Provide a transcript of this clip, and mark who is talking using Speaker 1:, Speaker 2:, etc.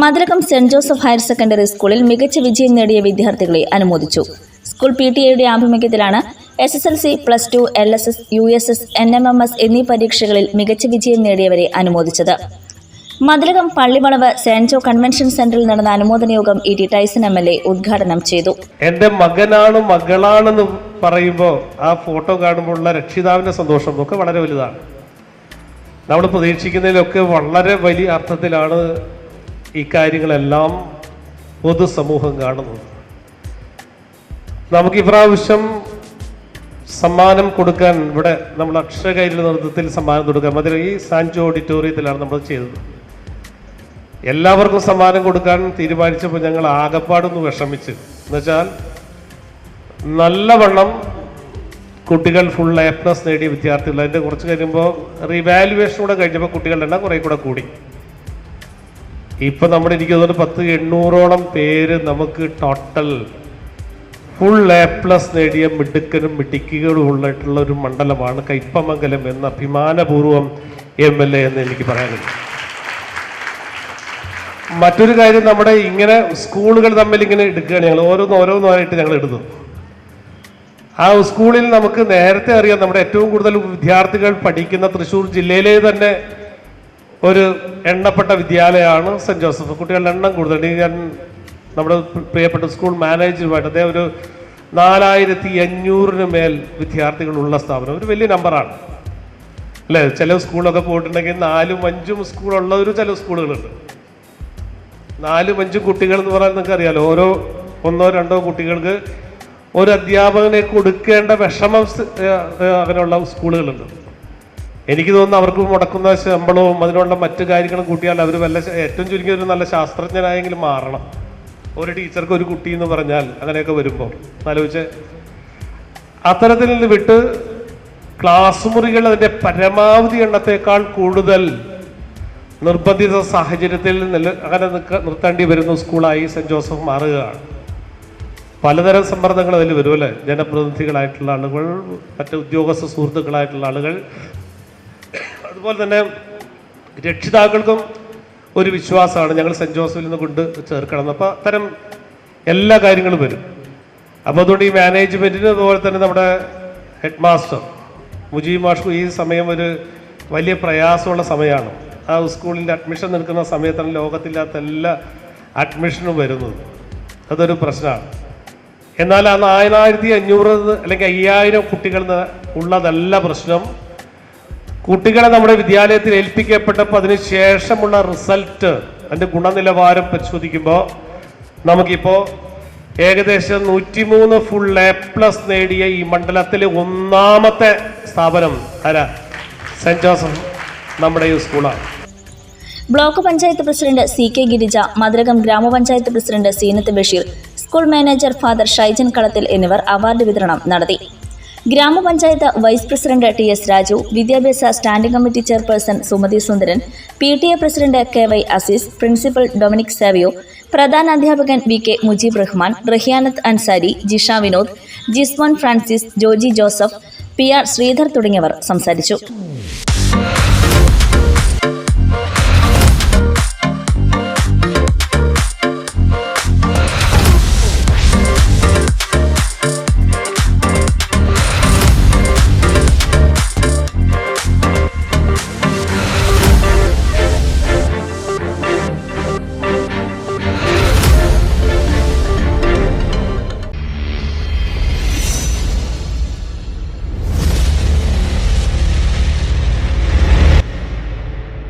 Speaker 1: Mathilakam Saint Joseph higher secondary സ്കൂളിൽ മികച്ച വിജയം നേടിയ വിദ്യാർത്ഥികളെ അനുമോദിച്ചു. സ്കൂൾ പി ടി എയുടെ ആഭിമുഖ്യത്തിലാണ് S S L C plus two L S S U S S N M M S എന്നീ പരീക്ഷകളിൽ മികച്ച വിജയം നേടിയവരെ അനുമോദിച്ചത്. Mathilakam Pallivalavu Saint Jo convention സെന്ററിൽ നടന്ന അനുമോദന യോഗം E T Tyson M L A ഉദ്ഘാടനം ചെയ്തു.
Speaker 2: എന്റെ മകനാണ് മകളാണെന്ന് പറയുമ്പോൾ ആ ഫോട്ടോ കാണുമ്പോൾ രക്ഷിതാവിന്റെ സന്തോഷം ഒക്കെ വളരെ വലുതാണ്. നമ്മൾ പ്രതീക്ഷിക്കുന്നതിലൊക്കെ വളരെ വലിയ അർത്ഥത്തിലാണ് ഈ കാര്യങ്ങളെല്ലാം പൊതുസമൂഹം കാണുന്നത് നമുക്ക് ഇപ്രാവശ്യം സമ്മാനം കൊടുക്കാൻ ഇവിടെ നമ്മൾ അക്ഷരകൈരിയുടെ നേതൃത്വത്തിൽ സമ്മാനം കൊടുക്കാൻ മതി ഈ സാൻജോ ഓഡിറ്റോറിയത്തിലാണ് നമ്മൾ ചെയ്തത്. എല്ലാവർക്കും സമ്മാനം കൊടുക്കാൻ തീരുമാനിച്ചപ്പോൾ ഞങ്ങൾ ആകപ്പാടൊന്ന് വിഷമിച്ച്. എന്നുവെച്ചാൽ നല്ലവണ്ണം കുട്ടികൾ ഫുൾ എ പ്ലസ് നേടിയ വിദ്യാർത്ഥികൾ അതിന്റെ കുറച്ച് കഴിയുമ്പോൾ റിവാലുവേഷൻ കൂടെ കഴിഞ്ഞപ്പോൾ കുട്ടികളുടെ എണ്ണം കുറേ കൂടെ കൂടി. ഇപ്പം നമ്മുടെ എനിക്ക് തോന്നുന്നു പത്ത് എണ്ണൂറോളം പേര് നമുക്ക് ടോട്ടൽ ഫുൾ എ പ്ലസ് നേടിയ മിടുക്കനും മിടുക്കികളും ഉള്ളിട്ടുള്ള ഒരു മണ്ഡലമാണ് കയ്പമംഗലം എന്ന അഭിമാനപൂർവം എം എൽ എ എന്ന് എനിക്ക് പറയാനുണ്ട്. മറ്റൊരു കാര്യം നമ്മുടെ ഇങ്ങനെ സ്കൂളുകൾ തമ്മിൽ ഇങ്ങനെ എടുക്കുകയാണ് ഞങ്ങൾ ഓരോന്ന് ഓരോന്നായിട്ട് ഞങ്ങൾ ഇടുന്നു ആ സ്കൂളിൽ നമുക്ക് നേരത്തെ അറിയാം നമ്മുടെ ഏറ്റവും കൂടുതൽ വിദ്യാർത്ഥികൾ പഠിക്കുന്ന തൃശ്ശൂർ ജില്ലയിലെ തന്നെ ഒരു എണ്ണപ്പെട്ട വിദ്യാലയമാണ് സെന്റ് ജോസഫ്. കുട്ടികളുടെ എണ്ണം കൂടുതൽ. ഞാൻ നമ്മുടെ പ്രിയപ്പെട്ട സ്കൂൾ മാനേജറുമായിട്ട് അദ്ദേഹം ഒരു നാലായിരത്തി അഞ്ഞൂറിന് മേൽ വിദ്യാർത്ഥികളുള്ള സ്ഥാപനം. ഒരു വലിയ നമ്പറാണ്. അല്ലേ? ചില സ്കൂളൊക്കെ പോയിട്ടുണ്ടെങ്കിൽ നാലും അഞ്ചും സ്കൂളുള്ള ഒരു ചില സ്കൂളുകളുണ്ട്. നാലും അഞ്ചും കുട്ടികൾ എന്ന് പറഞ്ഞാൽ നിങ്ങൾക്ക് അറിയാലോ ഓരോ ഒന്നോ രണ്ടോ കുട്ടികൾക്ക് ഒരു അധ്യാപകനെ കൊടുക്കേണ്ട വിഷമം അങ്ങനെയുള്ള സ്കൂളുകളുണ്ട്. എനിക്ക് തോന്നുന്നു അവർക്ക് മുടക്കുന്ന ശമ്പളവും അതിനുള്ള മറ്റു കാര്യങ്ങളും കൂട്ടിയാൽ അവർ വല്ല ഏറ്റവും ചുരുങ്ങിയ ഒരു നല്ല ശാസ്ത്രജ്ഞനായെങ്കിലും മാറണം. ഒരു ടീച്ചർക്ക് ഒരു കുട്ടി എന്ന് പറഞ്ഞാൽ അങ്ങനെയൊക്കെ വരുമ്പോൾ ആലോചിച്ച് അത്തരത്തിൽ നിന്ന് വിട്ട് ക്ലാസ് മുറികൾ അതിന്റെ പരമാവധി എണ്ണത്തേക്കാൾ കൂടുതൽ നിർബന്ധിത സാഹചര്യത്തിൽ നില അങ്ങനെ നിർത്തേണ്ടി വരുന്ന സ്കൂളായി സെന്റ് ജോസഫ് മാറുകയാണ്. പലതരം സമ്മർദ്ദങ്ങൾ അതിൽ വരും അല്ലേ? ജനപ്രതിനിധികളായിട്ടുള്ള ആളുകൾ മറ്റ് ഉദ്യോഗസ്ഥ സുഹൃത്തുക്കളായിട്ടുള്ള ആളുകൾ അതുപോലെ തന്നെ രക്ഷിതാക്കൾക്കും ഒരു വിശ്വാസമാണ്. ഞങ്ങൾ സെന്റ് ജോസഫിൽ നിന്ന് കൊണ്ട് ചേർക്കണം. അപ്പോൾ അത്തരം എല്ലാ കാര്യങ്ങളും വരും. അപ്പോൾ അതുകൊണ്ട് ഈ മാനേജ്മെന്റിന് അതുപോലെ തന്നെ നമ്മുടെ ഹെഡ് മാസ്റ്റർ മുജീബ് മാഷ്കു ഈ സമയം ഒരു വലിയ പ്രയാസമുള്ള സമയമാണ്. ആ സ്കൂളിന്റെ അഡ്മിഷൻ നിൽക്കുന്ന സമയത്താണ് ലോകത്തില്ലാത്ത എല്ലാ അഡ്മിഷനും വരുന്നത്. അതൊരു പ്രശ്നമാണ്. എന്നാൽ ആ നാലായിരത്തി അഞ്ഞൂറ് അല്ലെങ്കിൽ അയ്യായിരം കുട്ടികൾ ഉള്ളതല്ല പ്രശ്നം. കുട്ടികളെ നമ്മുടെ വിദ്യാലയത്തിൽ ഏൽപ്പിക്കപ്പെട്ടപ്പോൾ അതിന് ശേഷമുള്ള റിസൾട്ട് അതിന്റെ ഗുണനിലവാരം പരിശോധിക്കുമ്പോൾ നമുക്കിപ്പോൾ ഏകദേശം നൂറ്റിമൂന്ന് ഫുൾ എ പ്ലസ് നേടിയ ഈ മണ്ഡലത്തിലെ ഒന്നാമത്തെ സ്ഥാപനം ആരാ? സെന്റ് ജോസഫ് നമ്മുടെ ഈ സ്കൂളാണ്.
Speaker 1: Block panchayat president C K Girija Mathilakam gramapanchayat president Zeenath Basheer school manager father Shaijan Kalathil എന്നിവർ അവാർഡ് വിതരണം നടത്തി. Gramapanchayat vice president T S Raju വിദ്യാഭ്യാസ standing committee chairperson Sumathi Sundaran P T A president K Y Azeez principal Dominic Savio പ്രധാന അധ്യാപകൻ V K Mujeeb Rahman Raihanath Ansari Jisha Vinod Jiswan Francis Joji Joseph P R Sreedhar തുടങ്ങിയവർ സംസാരിച്ചു.